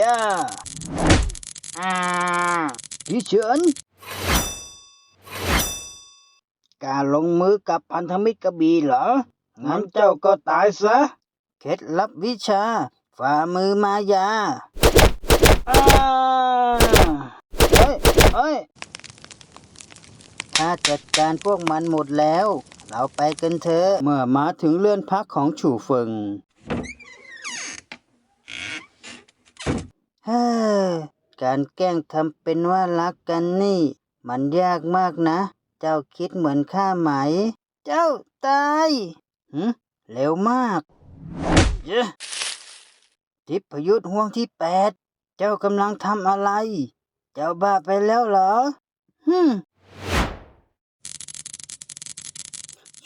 จ้าอ่าพี่เฉินการลงมือกับพันธมิตรกระบี่เหรอ งั้นเจ้าก็ตายซะ เคล็ดลับวิชา ฝ่ามือมายาอ้าเฮ้ยเฮ้ยถ้าจัดการพวกมันหมดแล้ว เราไปกันเถอะ เมื่อมาถึงเรือนพักของฉู่เฟิง เฮ้อการแกล้งทำเป็นว่ารักกันนี่ มันยากมากนะ เจ้าคิดเหมือนข้าไหม เจ้าตายหืมเร็วมากเย้ทิพยุทธ์ห่วงที่แปด เจ้ากำลังทำอะไร เจ้าบ้าไปแล้วเหรอฮึม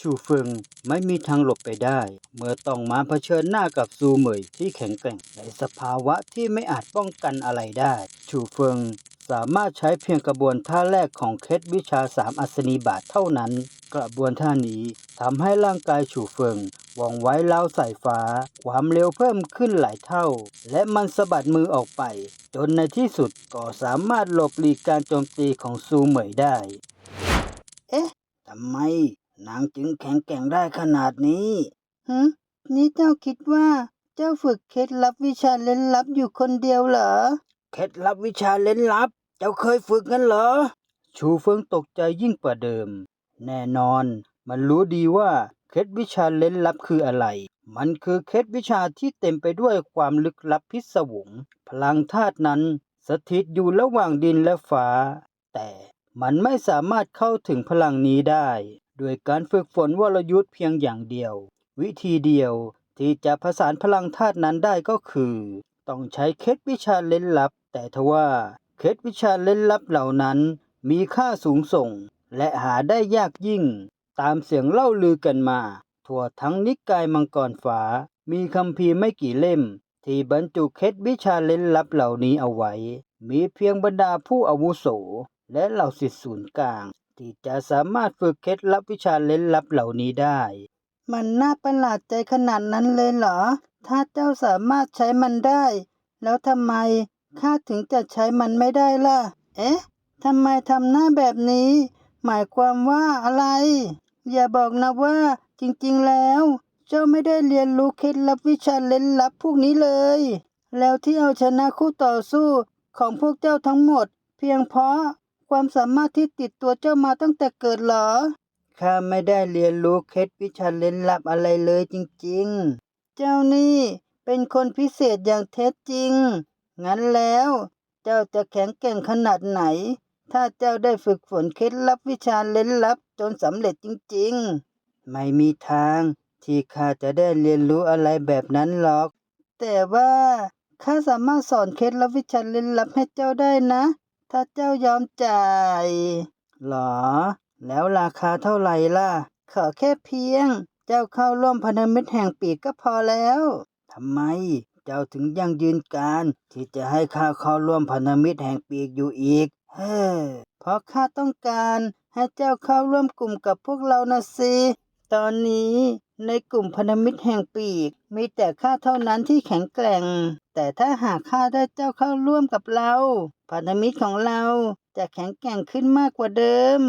ชูเฟิงไม่มีทางหลบไปได้ เมื่อต้องมาเผชิญหน้ากับซูเหมยที่แข็งแกร่งในสภาวะที่ไม่อาจป้องกันอะไรได้ ชูเฟิงสามารถใช้เพียงกระบวนท่าแรกของเคล็ดวิชาสามอัศนีบาทเท่านั้น กระบวนท่านี้ทำให้ร่างกายฉูเฟิงว่องไวราวสายฟ้า ความเร็วเพิ่มขึ้นหลายเท่า และมันสะบัดมือออกไป จนในที่สุดก็สามารถหลบหลีกการโจมตีของซูเหมยได้ เอ๊ะทำไม นางจึงแข็งแกร่งได้ขนาดนี้ฮึนี่เจ้าคิดว่า เจ้าฝึกเคล็ดลับวิชาเล่นลับอยู่คนเดียวเหรอ เคล็ดลับวิชาเล่นลับ เจ้าเคยฝึกกันเหรอ ชูเฟิงตกใจยิ่งกว่าเดิม แน่นอน มันรู้ดีว่าเคล็ดวิชาเล่นลับคืออะไร มันคือเคล็ดวิชาที่เต็มไปด้วยความลึกลับพิศวง พลังธาตุนั้น สถิตอยู่ระหว่างดินและฟ้า แต่มันไม่สามารถเข้าถึงพลังนี้ได้ ด้วยการฝึกฝนวรยุทธ์เพียงอย่างเดียว วิธีเดียวที่จะผสานพลังธาตุนั้นได้ก็คือ ต้องใช้เคล็ดวิชาเล่นลับ แต่ทว่าเคล็ดวิชาเล่นลับเหล่านั้นมีค่าสูงส่ง และหาได้ยากยิ่ง ตามเสียงเล่าลือกันมา ทั่วทั้งนิกายมังกรฟ้ามีคัมภีไม่กี่เล่ม ที่บรรจุเคล็ดวิชาเล่นลับเหล่านี้เอาไว้ มีเพียงบรรดาผู้อาวุโส และเหล่าศิษย์ศูนย์กลาง ที่จะสามารถฝึกเคล็ดลับวิชาเล่นลับเหล่านี้ได้ มันน่าประหลาดใจขนาดนั้นเลยเหรอ ถ้าเจ้าสามารถใช้มันได้ แล้วทำไมข้าถึงจะใช้มันไม่ได้ล่ะ เอ๊ะทำไมทำหน้าแบบนี้ หมายความว่าอะไร อย่าบอกนะว่าจริงๆแล้ว เจ้าไม่ได้เรียนรู้เคล็ดลับวิชาเล่นลับพวกนี้เลย แล้วที่เอาชนะคู่ต่อสู้ของพวกเจ้าทั้งหมด เพียงเพราะ ความสามารถที่ติดตัวเจ้ามาตั้งแต่เกิดเหรอ ข้าไม่ได้เรียนรู้เคล็ดวิชาเล่นลับอะไรเลยจริงๆ เจ้านี่เป็นคนพิเศษอย่างแท้จริง งั้นแล้ว เจ้าจะแข็งแกร่งขนาดไหน ถ้าเจ้าได้ฝึกฝนเคล็ดลับวิชาเล่นลับจนสำเร็จจริงๆ ไม่มีทางที่ข้าจะได้เรียนรู้อะไรแบบนั้นหรอก แต่ว่าข้าสามารถสอนเคล็ดลับวิชาเล่นลับให้เจ้าได้นะ ถ้าเจ้ายอมจ่ายหรอ แล้วราคาเท่าไหร่ล่ะ ขอแค่เพียง เจ้าเข้าร่วมพันธมิตรแห่งปีกก็พอแล้วทำไม เจ้าถึงยังยืนการ ที่จะให้ข้าเข้าร่วมพันธมิตรแห่งปีกอยู่อีก เฮ้อเพราะข้าต้องการให้เจ้าเข้าร่วมกลุ่มกับพวกเรานะสิตอนนี้ในกลุ่มพันธมิตรแห่งปีก มีแต่ข้าเท่านั้นที่แข็งแกร่ง แต่ถ้าหากข้าได้เจ้าเข้าร่วมกับเราพันธมิตรของเราจะแข็งแกร่งขึ้นมากกว่าเดิม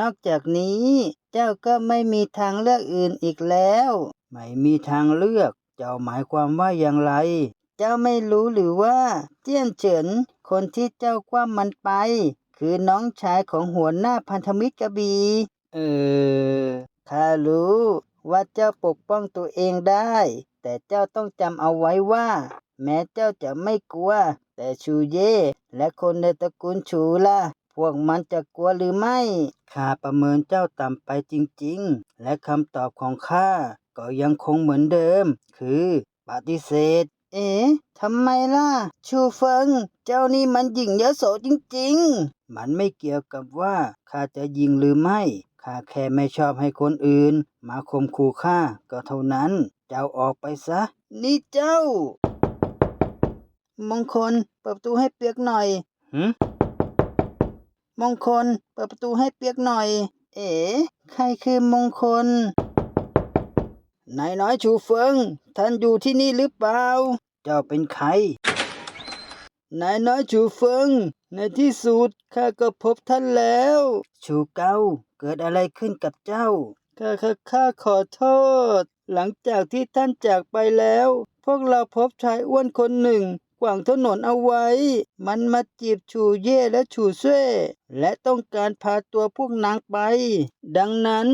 นอกจากนี้ เจ้าก็ไม่มีทางเลือกอื่นอีกแล้ว ไม่มีทางเลือก เจ้าหมายความว่าอย่างไร เจ้าไม่รู้หรือว่า เจี้ยนเฉิน คนที่เจ้าคว้ามันไป คือน้องชายของหัวหน้าพันธมิตรกระบี เออ ข้ารู้ว่าเจ้าปกป้องตัวเองได้ แต่เจ้าต้องจำเอาไว้ว่า แม้เจ้าจะไม่กลัว แต่ชูเย่และคนในตระกูลชูล่ะ พวกมันจะกลัวหรือไม่ข้าประเมินเจ้าต่ำไปจริงๆ และคำตอบของข้าก็ยังคงเหมือนเดิม คือปฏิเสธ เอ๊ะทำไมล่ะ ชูเฟิง เจ้านี่มันหยิ่งยอะโสจริงๆ มันไม่เกี่ยวกับว่าข้าจะยิงหรือไม่ข้าแค่ไม่ชอบให้คนอื่น มาข่มขู่ข้าก็เท่านั้น เจ้าออกไปซะ นี่เจ้า มงคล เปิดประตูให้เปียกหน่อย หืมงคล เปิดประตูให้เปียกหน่อย เอ๋ใครคือมงคล นายน้อยชูเฟิง ท่านอยู่ที่นี่หรือเปล่า เจ้าเป็นใคร นายน้อยชูเฟิง ในที่สุดข้าก็พบท่านแล้ว ชูเกาเกิดอะไรขึ้นกับเจ้า ข้าข้าข้าขอโทษ หลังจากที่ท่านจากไปแล้ว พวกเราพบชายอ้วนคนหนึ่ง ขวางถนนเอาไว้ มันมาจีบชูเย่และชูเซ่และต้องการพาตัวพวกนางไป ดังนั้น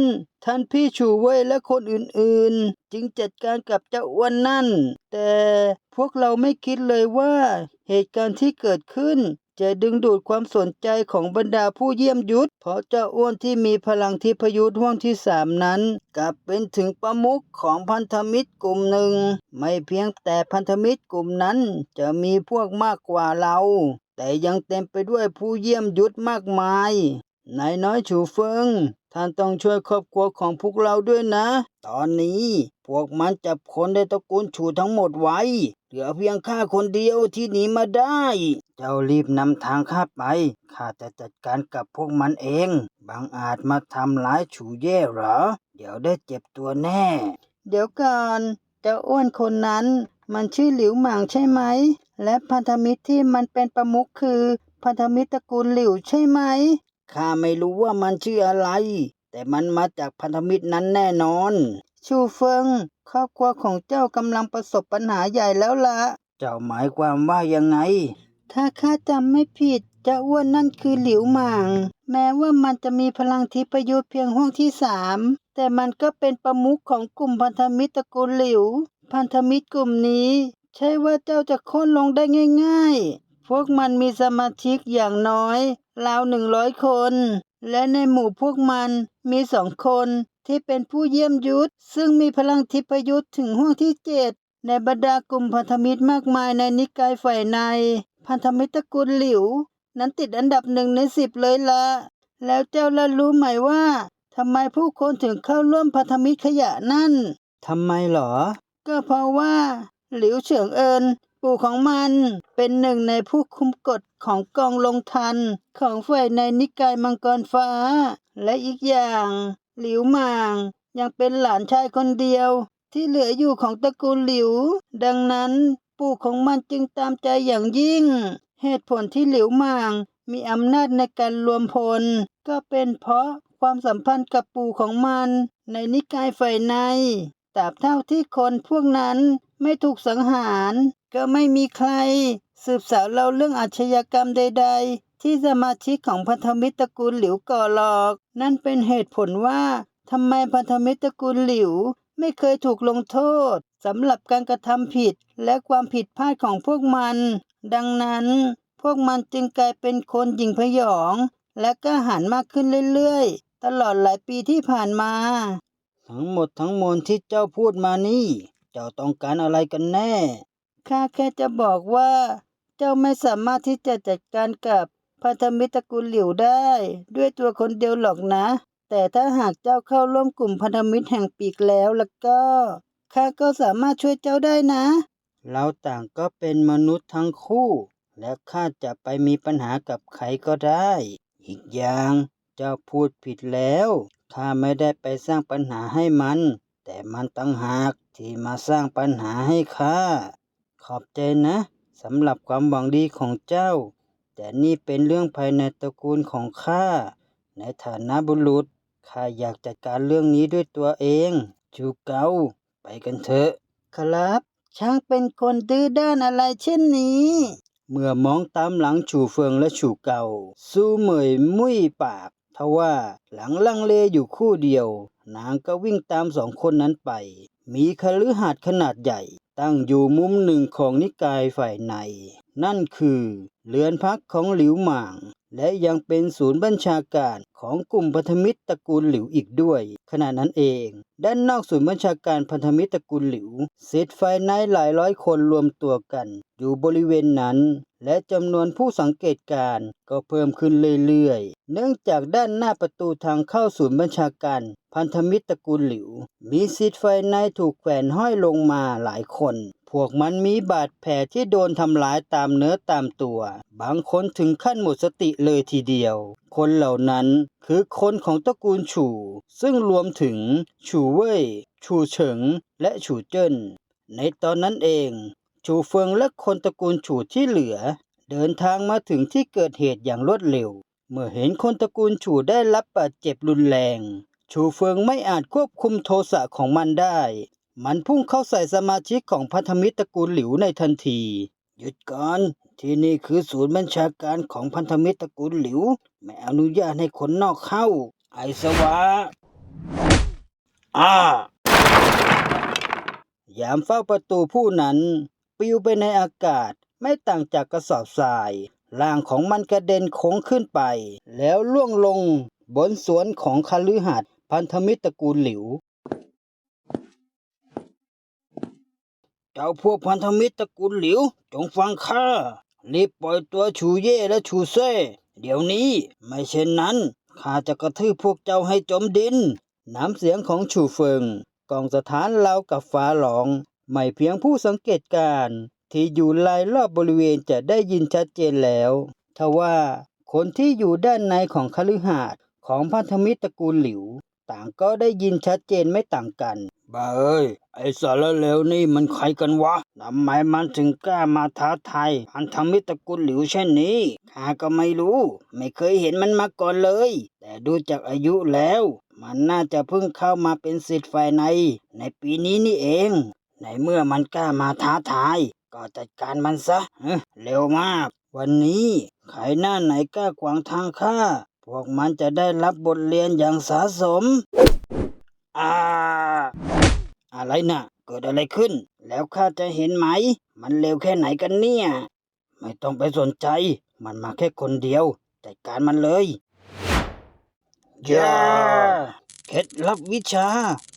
ท่านพี่ชูเว่ยและคนอื่นๆ จึงจัดการกับเจ้าอ้วนนั่น แต่พวกเราไม่คิดเลยว่าเหตุการณ์ที่เกิดขึ้น จะดึงดูดความสนใจของบรรดาผู้เยี่ยมยุทธเพราะเจ้าอ้วนที่มีพลังทิพยุทธ์ห่วงที่สามนั้น กลับเป็นถึงประมุขของพันธมิตรกลุ่มหนึ่ง ไม่เพียงแต่พันธมิตรกลุ่มนั้น จะมีพวกมากกว่าเรา แต่ยังเต็มไปด้วยผู้เยี่ยมยุทธมากมายนายน้อยฉูเฟิงท่านต้องช่วยครอบครัวของพวกเราด้วยนะ ตอนนี้ พวกมันจับคนในตระกูลฉูทั้งหมดไว้ เหลือเพียงข้าคนเดียวที่หนีมาได้ เจ้ารีบนำทางข้าไป ข้าจะจัดการกับพวกมันเอง บางอาจมาทำร้ายฉูเย่เหรอ เดี๋ยวได้เจ็บตัวแน่ เดี๋ยวก่อนเจ้าอ้วนคนนั้น มันชื่อหลิวหมางใช่ไหม และพันธมิตรที่มันเป็นประมุขคือ พันธมิตรตระกูลหลิวใช่ไหม ข้าไม่รู้ว่ามันชื่ออะไร แต่มันมาจากพันธมิตรนั้นแน่นอน ชูเฟิงครอบครัวของเจ้ากำลังประสบปัญหาใหญ่แล้วละเจ้าหมายความว่ายังไง ถ้าข้าจำไม่ผิดเจ้าอ้วนนั่นคือหลิวหมาง แม้ว่ามันจะมีพลังทิพยุทธ์เพียงห้วงที่สามแต่มันก็เป็นประมุขของกลุ่มพันธมิตรตระกูลหลิว พันธมิตรกลุ่มนี้ ใช่ว่าเจ้าจะโค่นลงได้ง่าย ๆ พวกมันมีสมาชิกอย่างน้อยราวหนึ่งร้อยคน และในหมู่พวกมันมีสองคน ที่เป็นผู้เยี่ยมยุทธซึ่งมีพลังทิพยุทธ์ถึงห้วงที่เจ็ดในบรรดากลุ่มพันธมิตรมากมายในนิกายฝ่ายใน พันธมิตรตระกูลหลิว นั้นติดอันดับหนึ่งในสิบเลยละ แล้วเจ้าละรู้ไหมว่าทำไมผู้คนถึงเข้าร่วมพันธมิตรขยะนั่นทำไมหรอ ก็เพราะว่า หลิวเฉิงเอินปู่ของมันเป็นหนึ่งในผู้คุมกฎของกองลงทันของฝ่ายในนิกายมังกรฟ้า และอีกอย่าง หลิวหมาง ยังเป็นหลานชายคนเดียว ที่เหลืออยู่ของตระกูลหลิว ดังนั้นปู่ของมันจึงตามใจอย่างยิ่ง เหตุผลที่หลิวหมาง มีอำนาจในการรวมพล ก็เป็นเพราะความสัมพันธ์กับปู่ของมัน ในนิกายฝ่ายในตราบเท่าที่คนพวกนั้นไม่ถูกสังหาร ก็ไม่มีใคร สืบสาวเล่าเรื่องอาชญากรรมใด ที่สมาชิกของพันธมิตรตระกูลหลิวก่อหลอก นั่นเป็นเหตุผลว่าทำไมพันธมิตรตระกูลหลิว ไม่เคยถูกลงโทษสำหรับการกระทำผิดและความผิดพลาดของพวกมัน ดังนั้น พวกมันจึงกลายเป็นคนหยิ่งพยอง และก็หันมากขึ้นเรื่อยๆ ตลอดหลายปีที่ผ่านมา ทั้งหมดทั้งมวลที่เจ้าพูดมานี่ เจ้าต้องการอะไรกันแน่ ข้าแค่จะบอกว่า เจ้าไม่สามารถที่จะจัดการกับ พันธมิตรตระกูลหลิวได้ ด้วยตัวคนเดียวหรอกนะ แต่ถ้าหากเจ้าเข้าร่วมกลุ่มพันธมิตรแห่งปีกแล้วแล้วก็ข้าก็สามารถช่วยเจ้าได้นะ เราต่างก็เป็นมนุษย์ทั้งคู่ และข้าจะไปมีปัญหากับใครก็ได้ อีกอย่างเจ้าพูดผิดแล้วข้าไม่ได้ไปสร้างปัญหาให้มัน แต่มันตั้งหากที่มาสร้างปัญหาให้ข้าขอบใจนะสำหรับความหวังดีของเจ้า แต่นี่เป็นเรื่องภายในตระกูลของข้า ในฐานะบุรุษข้าอยากจัดการเรื่องนี้ด้วยตัวเองชูเกาไปกันเถอะ ครับ ช่างเป็นคนดื้อด้านอะไรเช่นนี้ เมื่อมองตามหลังฉูเฟิงและฉูเกาสู้เหมยมุ้ยปากทว่าหลังลังเลอยู่คู่เดียว นางก็วิ่งตามสองคนนั้นไป มีคฤหาสน์ขนาดใหญ่ ตั้งอยู่มุมหนึ่งของนิกายฝ่ายใน นั่นคือเรือนพักของหลิวหม่าง และยังเป็นศูนย์บัญชาการของกลุ่มพันธมิตรตระกูลหลิวอีกด้วย ขณะนั้นเอง ด้านนอกศูนย์บัญชาการพันธมิตรตระกูลหลิวเศษไฟในหลายร้อยคนรวมตัวกัน อยู่บริเวณนั้น และจำนวนผู้สังเกตการก็เพิ่มขึ้นเรื่อยๆ เนื่องจากด้านหน้าประตูทางเข้าศูนย์บัญชาการ พันธมิตรตระกูลหลิว มีสิทธิ์ไฟในถูกแขวนห้อยลงมาหลายคน พวกมันมีบาดแผลที่โดนทำร้ายตามเนื้อตามตัว บางคนถึงขั้นหมดสติเลยทีเดียว คนเหล่านั้นคือคนของตระกูลฉู่ ซึ่งรวมถึงฉูเว่ยฉูเฉิง และฉูเจิ้น ในตอนนั้นเอง ฉูเฟิงและคนตระกูลฉูที่เหลือ เดินทางมาถึงที่เกิดเหตุอย่างรวดเร็ว เมื่อเห็นคนตระกูลฉูได้รับบาดเจ็บรุนแรงชูเฟิงไม่อาจควบคุมโทสะของมันได้ มันพุ่งเข้าใส่สมาชิกของพันธมิตรตระกูลหลิวในทันที หยุดก่อน ที่นี่คือศูนย์บัญชาการของพันธมิตรตระกูลหลิว ไม่อนุญาตให้คนนอกเข้า ไอสวะอ้ายามเฝ้าประตูผู้นั้นปลิวไปในอากาศไม่ต่างจากกระสอบทราย ร่างของมันกระเด็นโค้งขึ้นไป แล้วล่วงลง บนสวนของคฤหัสถ์พันธมิตรตระกูลหลิว เจ้าพวกพันธมิตรตระกูลหลิว จงฟังข้ารีบปล่อยตัวชูเย่และชูเซ่เดี๋ยวนี้ไม่เช่นนั้นข้าจะกระทืบพวกเจ้าให้จมดิน น้ำเสียงของชูเฟิงกองสถานเรากับฟ้าหลอง ไม่เพียงผู้สังเกตการที่อยู่รายรอบบริเวณจะได้ยินชัดเจนแล้วทว่าคนที่อยู่ด้านในของคฤหาสน์ของพันธมิตรตระกูลหลิว ต่างก็ได้ยินชัดเจนไม่ต่างกัน บ้าเอ้ย ไอสารเลวนี่มันใครกันวะทำไมมันถึงกล้ามาท้าทายพันธมิตรตระกูลหลิวเช่นนี้ข้าก็ไม่รู้ ไม่เคยเห็นมันมาก่อนเลย แต่ดูจากอายุแล้ว มันน่าจะเพิ่งเข้ามาเป็นสิทธิ์ฝ่ายใน ในปีนี้นี่เอง ในเมื่อมันกล้ามาท้าทาย ก็จัดการมันซะเร็วมาก วันนี้ใครหน้าไหนกล้าขวางทางข้าพวกมันจะได้รับบทเรียนอย่างสาสม อ่า อะไรนะ่ะ เกิดอะไรขึ้น แล้วข้าจะเห็นไหม มันเร็วแค่ไหนกันเนี่ย ไม่ต้องไปสนใจ มันมาแค่คนเดียว จัดการมันเลยย่าเคล็ดลับวิชา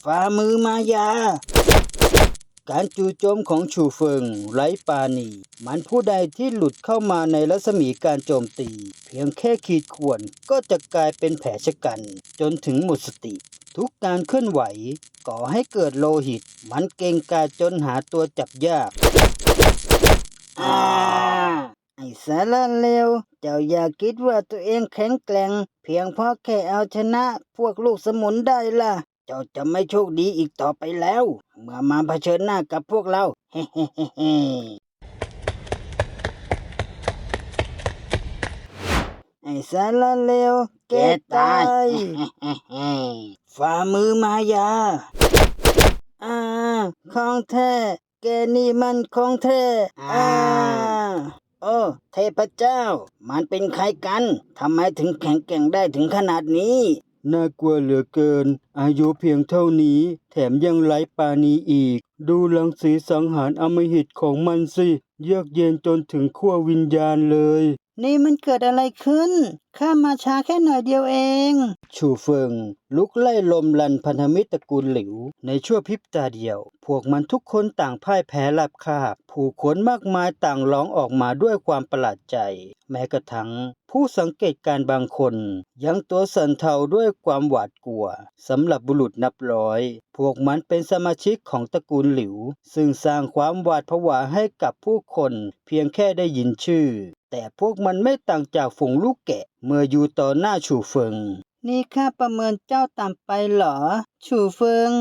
ฝ่ามือมายา การจู่โจมของชูเฟิงไร้ปราณี มันผู้ใดที่หลุดเข้ามาในรัศมีการโจมตี เพียงแค่ขีดข่วนก็จะกลายเป็นแผลชะกัน จนถึงหมดสติ ทุกการเคลื่อนไหวก่อให้เกิดโลหิต มันเก่งกาจนหาตัวจับยากอาไอ้สารเลวเจ้าอย่าคิดว่าตัวเองแข็งแกร่ง เพียงเพราะแค่เอาชนะพวกลูกสมุนได้ล่ะ เจ้าจะไม่โชคดีอีกต่อไปแล้ว เมื่อมาเผชิญหน้ากับพวกเรา เฮ้ เฮ้เฮ้เฮ้ไอ้สารเลวแกตาย ฝ่ามือมายา อ่า ของแท้ แกนี่มันของแท้ อ่า โอ้ เทพเจ้า มันเป็นใครกัน ทำไมถึงแข็งแกร่งได้ถึงขนาดนี้ น่ากลัวเหลือเกิน อายุเพียงเท่านี้ แถมยังไร้ปราณีอีก ดูลังสีสังหารอำมหิตของมันสิ เยือกเย็นจนถึงขั้ววิญญาณเลย นี่มันเกิดอะไรขึ้นข้ามาช้าแค่หน่อยเดียวเอง ชูเฟิง ลุกไล่ลมลันพันธมิตรตระกูลหลิว ในชั่วพริบตาเดียว พวกมันทุกคนต่างพ่ายแพ้ลับคาบ ผู้คนมากมายต่างร้องออกมาด้วยความประหลาดใจ แม้กระทั่งผู้สังเกตการบางคน ยังตัวสั่นเทาด้วยความหวาดกลัวสำหรับบุรุษนับร้อย พวกมันเป็นสมาชิกของตระกูลหลิว ซึ่งสร้างความหวาดผวาให้กับผู้คน เพียงแค่ได้ยินชื่อ แต่พวกมันไม่ต่างจากฝูงลูกแกะเมื่ออยู่ต่อหน้าชูเฟิง นี่ข้าประเมินเจ้าต่ำไปเหรอชูเฟิง